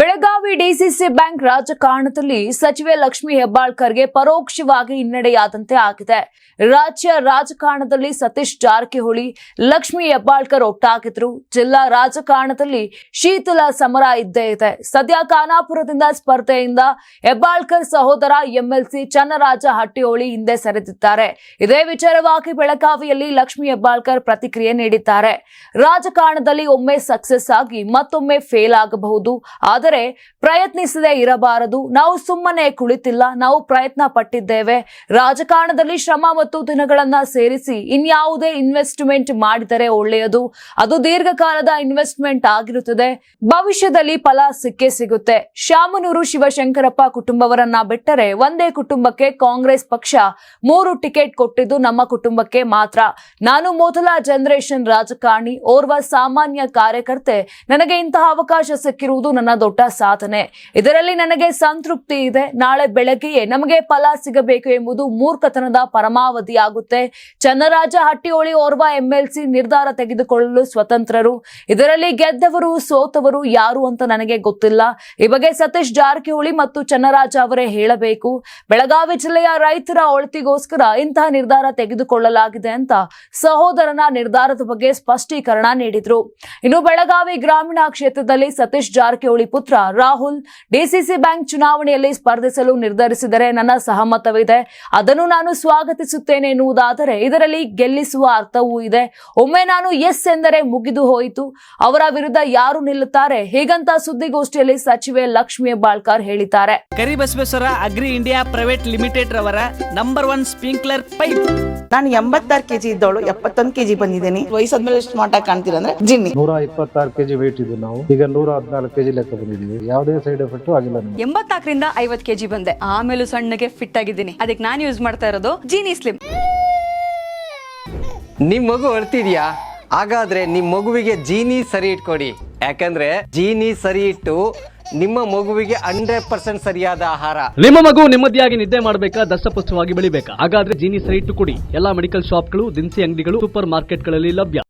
Belagavi DCC bank ರಾಜಕಾರಣದಲ್ಲಿ ಸಚಿವೆ ಲಕ್ಷ್ಮಿ ಹೆಬ್ಬಾಳ್ಕರ್ಗೆ ಪರೋಕ್ಷವಾಗಿ ಹಿನ್ನಡೆಯಾದಂತೆ ಆಗಿದೆ. ರಾಜ್ಯ ರಾಜಕಾರಣದಲ್ಲಿ ಸತೀಶ್ ಜಾರಕಿಹೊಳಿ, ಲಕ್ಷ್ಮಿ ಹೆಬ್ಬಾಳ್ಕರ್ ಒಟ್ಟಾಗಿದ್ರು. ಜಿಲ್ಲಾ ರಾಜಕಾರಣದಲ್ಲಿ ಶೀತಲ ಸಮರ ಇದ್ದೇ ಇದೆ. ಸದ್ಯ ಖಾನಾಪುರದಿಂದ ಸ್ಪರ್ಧೆಯಿಂದ ಹೆಬ್ಬಾಳ್ಕರ್ ಸಹೋದರ ಎಂಎಲ್ಸಿ ಚನ್ನರಾಜ ಹಟ್ಟಿಹೊಳಿ ಹಿಂದೆ ಸರಿದಿದ್ದಾರೆ. ಇದೇ ವಿಚಾರವಾಗಿ ಬೆಳಗಾವಿಯಲ್ಲಿ ಲಕ್ಷ್ಮಿ ಹೆಬ್ಬಾಳ್ಕರ್ ಪ್ರತಿಕ್ರಿಯೆ ನೀಡಿದ್ದಾರೆ. ರಾಜಕಾರಣದಲ್ಲಿ ಒಮ್ಮೆ ಸಕ್ಸಸ್ ಆಗಿ ಮತ್ತೊಮ್ಮೆ ಫೇಲ್ ಆಗಬಹುದು. ಆದರೆ ಪ್ರಯತ್ನಿಸದೆ ಇರಬಾರದು. ನಾವು ಸುಮ್ಮನೆ ಕುಳಿತಿಲ್ಲ, ನಾವು ಪ್ರಯತ್ನ ಪಟ್ಟಿದ್ದೇವೆ. ರಾಜಕಾರಣದಲ್ಲಿ ಶ್ರಮ ಮತ್ತು ದಿನಗಳನ್ನ ಸೇರಿಸಿ ಇನ್ಯಾವುದೇ ಇನ್ವೆಸ್ಟ್ಮೆಂಟ್ ಮಾಡಿದರೆ ಒಳ್ಳೆಯದು. ಅದು ದೀರ್ಘಕಾಲದ ಇನ್ವೆಸ್ಟ್ಮೆಂಟ್ ಆಗಿರುತ್ತದೆ. ಭವಿಷ್ಯದಲ್ಲಿ ಫಲ ಸಿಕ್ಕೇ ಸಿಗುತ್ತೆ. ಶಾಮನೂರು ಶಿವಶಂಕರಪ್ಪ ಕುಟುಂಬವರನ್ನ ಬಿಟ್ಟರೆ ಒಂದೇ ಕುಟುಂಬಕ್ಕೆ ಕಾಂಗ್ರೆಸ್ ಪಕ್ಷ ಮೂರು ಟಿಕೆಟ್ ಕೊಟ್ಟಿದ್ದು ನಮ್ಮ ಕುಟುಂಬಕ್ಕೆ ಮಾತ್ರ. ನಾನು ಮೊದಲ ಜನರೇಷನ್ ರಾಜಕಾರಣಿ, ಓರ್ವ ಸಾಮಾನ್ಯ ಕಾರ್ಯಕರ್ತೆ. ನನಗೆ ಇಂತಹ ಅವಕಾಶ ಸಿಕ್ಕಿರುವುದು ನನ್ನ ದೊಡ್ಡ ಸಾಧನೆ. ಇದರಲ್ಲಿ ನನಗೆ ಸಂತೃಪ್ತಿ ಇದೆ. ನಾಳೆ ಬೆಳಗ್ಗೆಯೇ ನಮಗೆ ಫಲ ಸಿಗಬೇಕು ಎಂಬುದು ಮೂರ್ಖತನದ ಪರಮಾವಧಿಯಾಗುತ್ತೆ. ಚನ್ನರಾಜ ಹಟ್ಟಿಹೊಳಿ ಓರ್ವ ಎಂಎಲ್ಸಿ ನಿರ್ಧಾರ ತೆಗೆದುಕೊಳ್ಳಲು ಸ್ವತಂತ್ರರು. ಇದರಲ್ಲಿ ಗೆದ್ದವರು, ಸೋತವರು ಯಾರು ಅಂತ ನನಗೆ ಗೊತ್ತಿಲ್ಲ. ಈ ಬಗ್ಗೆ ಸತೀಶ್ ಜಾರಕಿಹೊಳಿ ಮತ್ತು ಚನ್ನರಾಜ ಅವರೇ ಹೇಳಬೇಕು. ಬೆಳಗಾವಿ ಜಿಲ್ಲೆಯ ರೈತರ ಒಳಿತಿಗೋಸ್ಕರ ಇಂತಹ ನಿರ್ಧಾರ ತೆಗೆದುಕೊಳ್ಳಲಾಗಿದೆ ಅಂತ ಸಹೋದರನ ನಿರ್ಧಾರದ ಬಗ್ಗೆ ಸ್ಪಷ್ಟೀಕರಣ ನೀಡಿದ್ರು. ಇನ್ನು ಬೆಳಗಾವಿ ಗ್ರಾಮೀಣ ಕ್ಷೇತ್ರದಲ್ಲಿ ಸತೀಶ್ ಜಾರಕಿಹೊಳಿ ರಾಹುಲ್ ಡಿಸಿಸಿ ಬ್ಯಾಂಕ್ ಚುನಾವಣೆಯಲ್ಲಿ ಸ್ಪರ್ಧಿಸಲು ನಿರ್ಧರಿಸಿದರೆ ನನ್ನ ಸಹಮತವಿದೆ. ಅದನ್ನು ನಾನು ಸ್ವಾಗತಿಸುತ್ತೇನೆ ಎನ್ನುವುದಾದರೆ ಇದರಲ್ಲಿ ಗೆಲ್ಲಿಸುವ ಅರ್ಥವೂ ಇದೆ. ಒಮ್ಮೆ ನಾನು ಎಸ್ ಎಂದರೆ ಮುಗಿದು ಹೋಯಿತು. ಅವರ ವಿರುದ್ಧ ಯಾರು ನಿಲ್ಲುತ್ತಾರೆ? ಹೀಗಂತ ಸುದ್ದಿಗೋಷ್ಠಿಯಲ್ಲಿ ಸಚಿವೆ ಲಕ್ಷ್ಮಿ ಬಾಳ್ಕರ್ ಹೇಳಿದ್ದಾರೆ. Karibasaveshwara agri India private limited ರವರ ನಂಬರ್ ಒನ್ ಸ್ಪ್ರಿಂಕ್ಲರ್ ಪೈಪ್. ನಾನು ಎಂಬತ್ತಾರು ಕೆಜಿ ಇದ್ದವಳು ಎಪ್ಪತ್ತೊಂದು ಕೆಜಿ ಬಂದಿದ್ದೀನಿ. ವಯಸ್ಸಾದ್ಮೇಲೆ ಸ್ಮಾರ್ಟ್ ಆಗಿ ಕಾಣ್ತೀರ ಅಂದ್ರೆ ಜಿನ್ನಿ? ನೂರ ಇಪ್ಪತ್ತಾರು ಕೆಜಿ ವೇಟ್ ಇದ್ದೀವಿ ನಾವು. ಈಗ ನೂರ ಹದಿನಾಲ್ಕು ಕೆಜಿ ಲೆಕ್ಕ ಬಂದಿದ್ದೀವಿ ಯಾವುದೇ ಸೈಡ್ ಎಫೆಕ್ಟ್ ಆಗಿಲ್ಲ ನಮಗೆ. ಎಂಬತ್ನಾಲ್ಕರಿಂದ ಐವತ್ ಕೆಜಿ ಬಂದೆ. ಆಮೇಲೂ ಸಣ್ಣಗೆ ಫಿಟ್ ಆಗಿದ್ದೀನಿ. ಅದಕ್ಕೆ ನಾನು ಯೂಸ್ ಮಾಡ್ತಾ ಇರೋದು ಜೀನಿ ಸ್ಲಿಮ್ ನಿಮ್ ಮಗು ಅಳ್ತಿದ್ಯಾ? ಹಾಗಾದ್ರೆ ನಿಮ್ ಮಗುವಿಗೆ ಜೀನಿ ಸರಿ ಇಟ್ಕೊಡಿ. ಯಾಕಂದ್ರೆ ಜೀನಿ ಸರಿ ಇಟ್ಟು ನಿಮ್ಮ ಮಗುವಿಗೆ ಹಂಡ್ರೆಡ್ ಪರ್ಸೆಂಟ್ ಸರಿಯಾದ ಆಹಾರ. ನಿಮ್ಮ ಮಗು ನೆಮ್ಮದಿಯಾಗಿ ನಿದ್ದೆ ಮಾಡಬೇಕಾ ದಷ್ಟಪುಷ್ಟವಾಗಿ ಬೆಳಿಬೇಕಾ? ಹಾಗಾದ್ರೆ ಜೀನಿ ಸರಿ ಇಟ್ಟು ಕೊಡಿ. ಎಲ್ಲಾ ಮೆಡಿಕಲ್ ಶಾಪ್ಗಳು ದಿನಸಿ ಅಂಗಡಿಗಳು ಸೂಪರ್ ಮಾರ್ಕೆಟ್ಗಳಲ್ಲಿ ಲಭ್ಯ.